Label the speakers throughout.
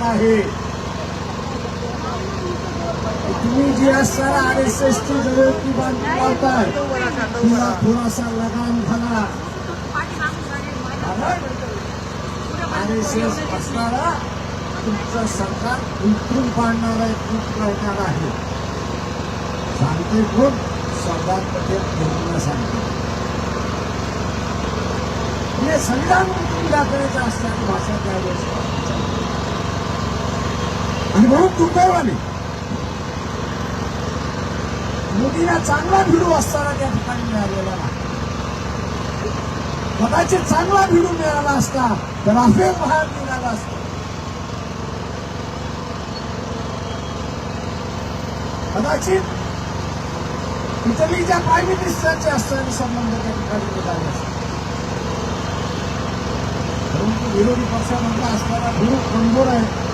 Speaker 1: नाही तुम्ही जी असणारा आर एस एस ची जवळकी बांधून लावताय तिला थोडासा लगाम घाला आर एस एस असणारा तुमचं सरकार उलटून पाडणार आहे खूप करणार आहे. सांगते कोण? सरदार पटेल यांना सांगते. म्हणजे संविधान उलटून दाखवायचं असल्याची भाषा त्यावेळेस आणि म्हणून दुर्दैवाने मोदींना चांगला भिडू असताना त्या ठिकाणी मिळालेला नाही. कदाचित चांगला भिडू मिळाला असता तर राफेल बाहेर निघाला असता. कदाचित इटलीच्या प्राईम मिनिस्टरचे असताना संबंध त्या ठिकाणी निघाले असते. परंतु विरोधी पक्षामधला असणारा भिडू कमजोर आहे.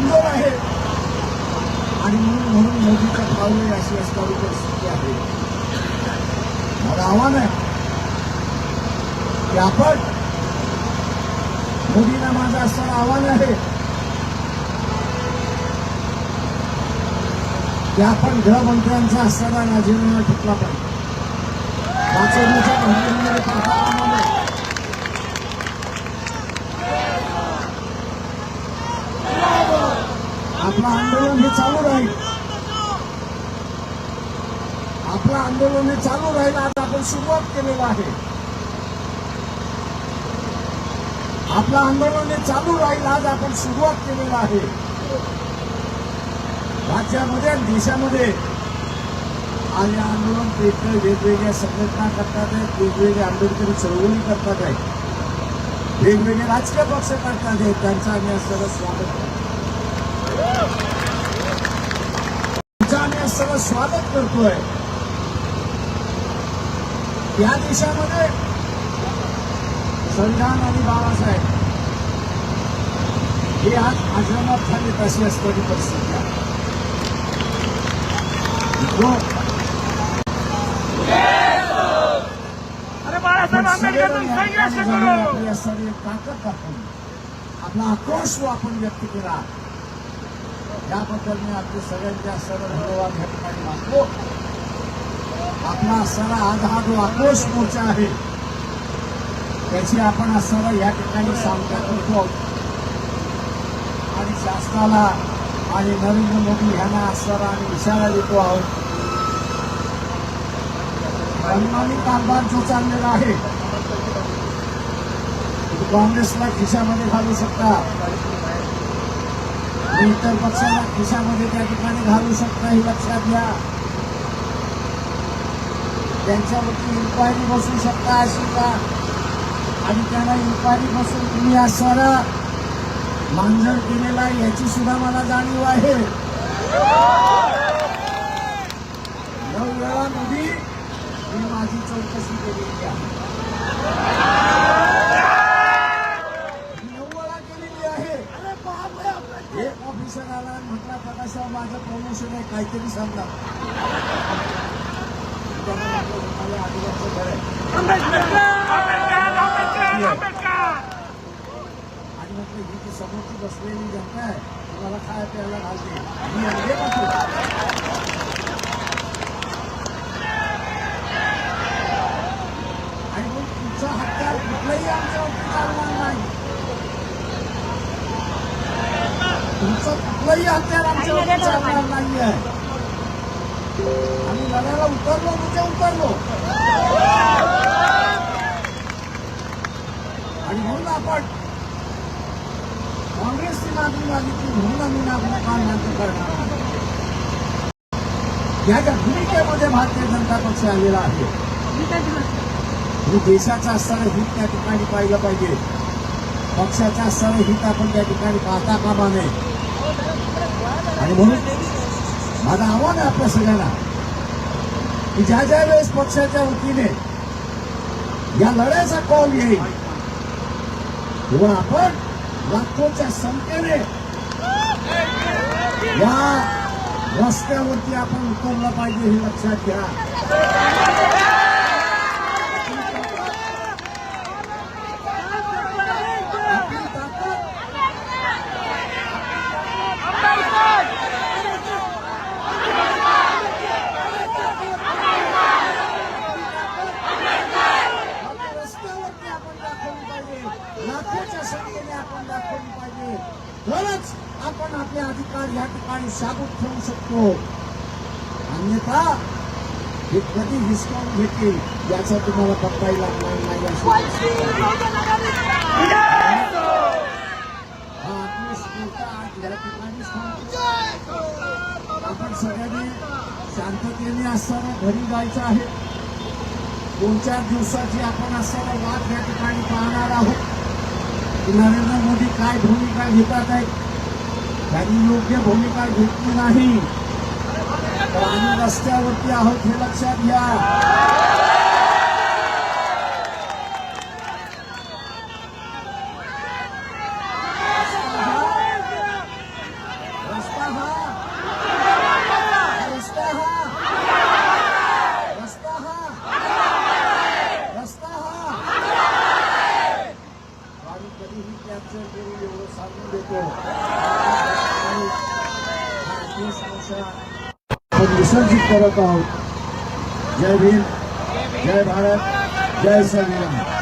Speaker 1: कमजोर आहे आणि म्हणून म्हणून मोदीच्या पावले अशी असणारी परिस्थिती आहे. मला आव्हान आहे की आपण मोदींना माझं असणारं आव्हान आहे की आपण गृहमंत्र्यांचा असणारा राजीनामा टिकला पाहिजे. वाचवण्याच्या भानगडीमध्ये पडता कामा नये. आपलं आंदोलन हे चालू राहील. आपलं आंदोलन हे चालू राहील. आज आपण सुरुवात केलेलं आहे. आपलं आंदोलन हे चालू राहील. आज आपण सुरुवात केलेलं आहे. राज्यामध्ये आणि देशामध्ये आज आंदोलन पेटलं वेगवेगळ्या संघटना करतात आहेत. वेगवेगळ्या आंबेडकरी चळवळी करतात आहेत. वेगवेगळे राजकीय पक्ष करतात आहेत. त्यांचं आम्ही असं स्वागत करतो. सगळं स्वागत करतोय. या देशामध्ये संविधान आणि बाबासाहेब हे आज आश्रमात झाले तशी असणारी परिस्थिती आहे.
Speaker 2: करो.
Speaker 1: आपली आक्रोश आपण व्यक्त केला. त्याबद्दल मी आपले सगळ्यांच्या सर्व धन्यवाद या ठिकाणी मानतो आपला असणारा आज हा जो आक्रोश मोर्चा आहे त्याची आपण असणारा या ठिकाणी सांगता करतो. आहोत. आणि शासनाला आणि नरेंद्र मोदी यांना असणारा आणि इशारा देतो आहोत. मनमानी कारभार जो चाललेला आहे काँग्रेसला खिशामध्ये घालू शकता. इतर पक्षाला खिशामध्ये त्या ठिकाणी घालू शकता हे लक्षात घ्या. त्यांच्यावरती इन्क्वायरी बसू शकता अशी का? आणि त्यांना इन्क्वायरी बसून तुम्ही असणारा मांजर केलेला आहे याची सुद्धा मला जाणीव आहे. नऊ वेळा मोदी मी माझी चौकशी केलेली आहे मी नऊ वेळा केलेली आहे एक ऑफिसर आला आणि म्हटला प्रकाशराव माझं प्रमोशन आहे काहीतरी सांगा त्यानं म्हटलं, "तुम्हाला आदिवासी घर आहे."
Speaker 2: आंबेडकर आंबेडकर सांगा
Speaker 1: आणि म्हटलं ही जी समोरची बसलेली जनता आहे तुम्हाला काय प्यायला घालते. मी म्हणजे म्हटलं आणि मग तुमचा हत्यार कुठलाही आमच्यावरती चालणार नाही. तुमचं कुठलंही हत्यार आमच्यावरती चालणार नाही आहे आम्ही उतरलो म्हणजे उतरलो. आणि म्हणून आपण काँग्रेसची मागणी मागितली म्हणून आम्ही मागणी काल मान्य करणार याच्या या ज्या भूमिकेमध्ये भारतीय जनता पक्ष आलेला आहे आणि देशाचं असणारं हित त्या ठिकाणी पाहिलं पाहिजे. पक्षाचं असणारं हित आपण त्या ठिकाणी पाहता कामा नये. आणि म्हणून माझं आव्हान आहे आपल्या सगळ्यांना की ज्या ज्या वेळेस पक्षाच्या वतीने या लढ्याचा कॉल येईल तेव्हा आपण लाखोच्या संख्येने या रस्त्यावरती आपण उतरलं पाहिजे हे लक्षात घ्या लाखोच्या संख्येने आपण दाखवली पाहिजे तरच आपण आपले अधिकार या ठिकाणी शाबूत ठेवू शकतो. अन्यथा हे कधी हिसकावून घेतील याचा तुम्हाला पत्ताही लागणार नाही अशी हा आत्मस्फूर्त आज या ठिकाणी सांगतो. आपण सगळ्यांनी शांततेने असताना घरी जायचं आहे. दोन चार दिवसाची आपण असताना वाद या ठिकाणी पाहणार आहोत. नरेंद्र मोदी काय भूमिका घेतात आहेत त्यांनी योग्य भूमिका घेतली नाही. तर आम्ही रस्त्यावरती आहोत हे लक्षात घ्या रस्ता हा रस्ता हा रस्ता हा रस्ता हा आम्ही कधीही कॅप्चर करू एवढं सांगून देतो आणि हा देश आमचा आपण विसर्जित करत आहोत जय भीम जय भारत जय संविधान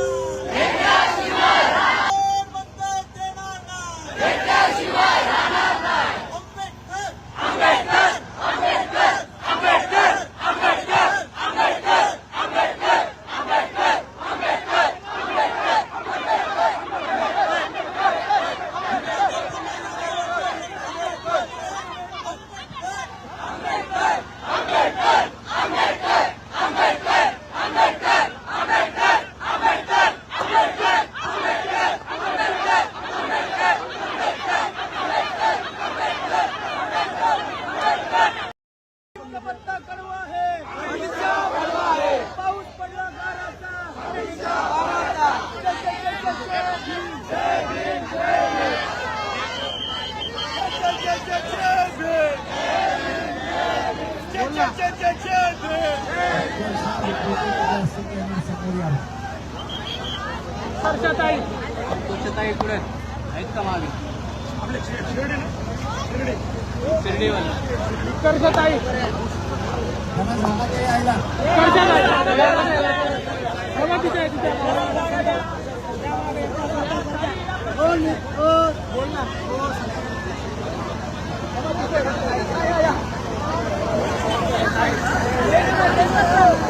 Speaker 1: Bye.
Speaker 2: स्वच्छताई
Speaker 3: ताई पुढे आहेत. का मागे? शिर्डीवाला.
Speaker 2: कर्जताई तिथे तिथे बोल
Speaker 4: ना. Thank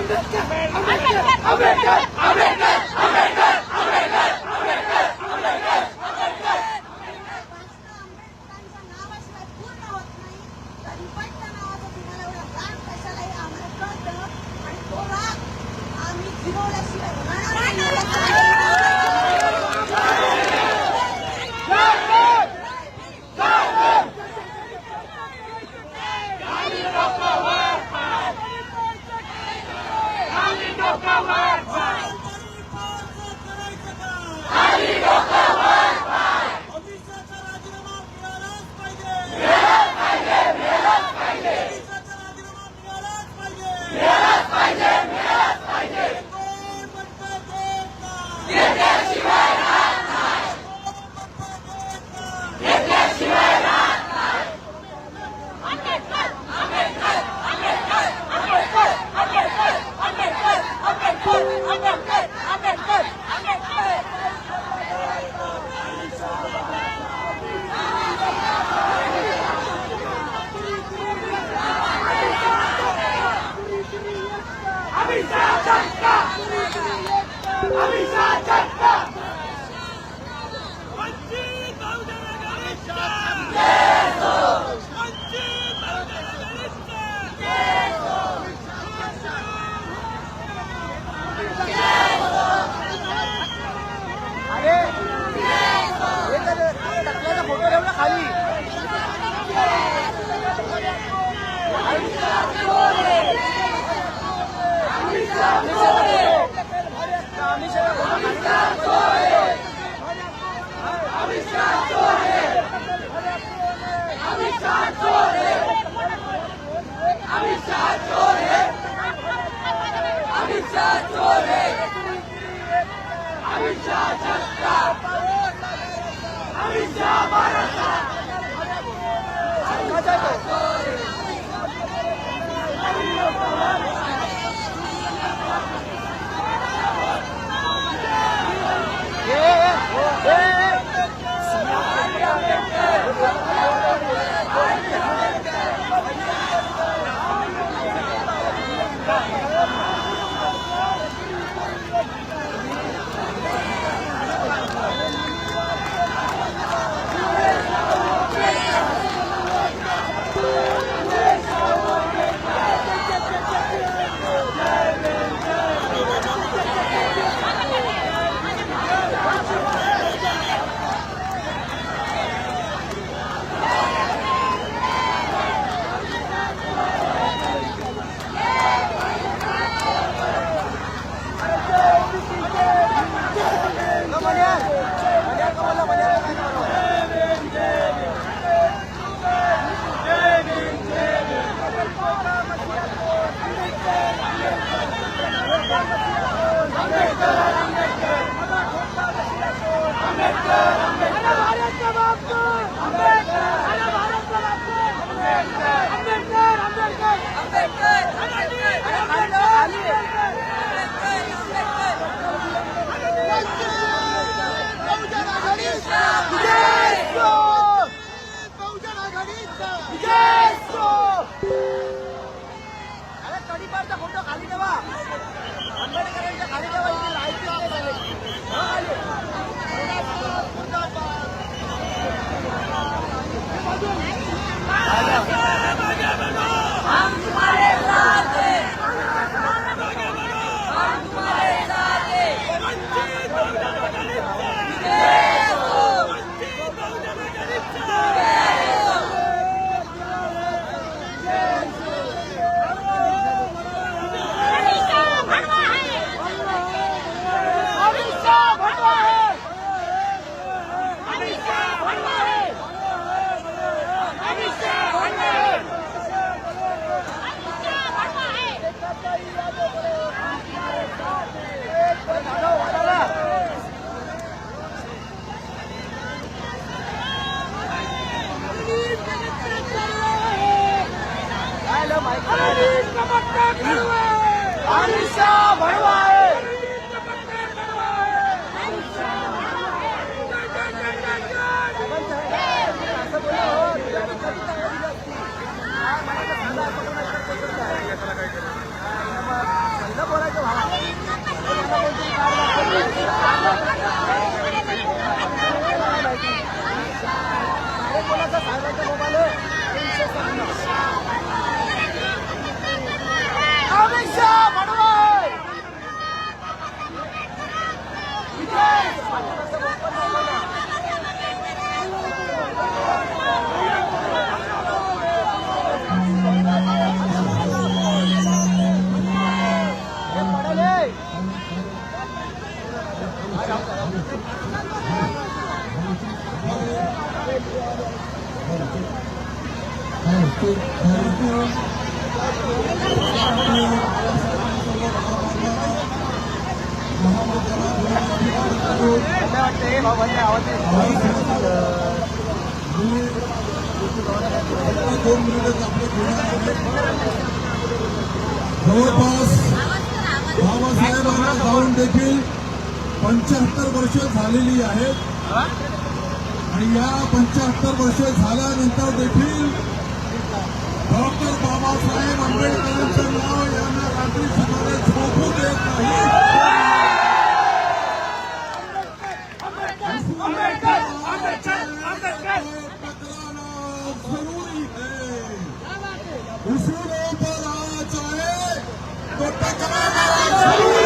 Speaker 4: అంబేద్కర్ అంబేద్కర్ అంబేద్కర్ जवळपास बाबासाहेबांना जाऊन देखील पंच्याहत्तर वर्ष झालेली आहेत. आणि या पंच्याहत्तर वर्ष झाल्यानंतर देखील डॉक्टर बाबासाहेब आंबेडकरांचं नाव यांना रात्री सकाळी झोपू देत नाही. ¡Vamos!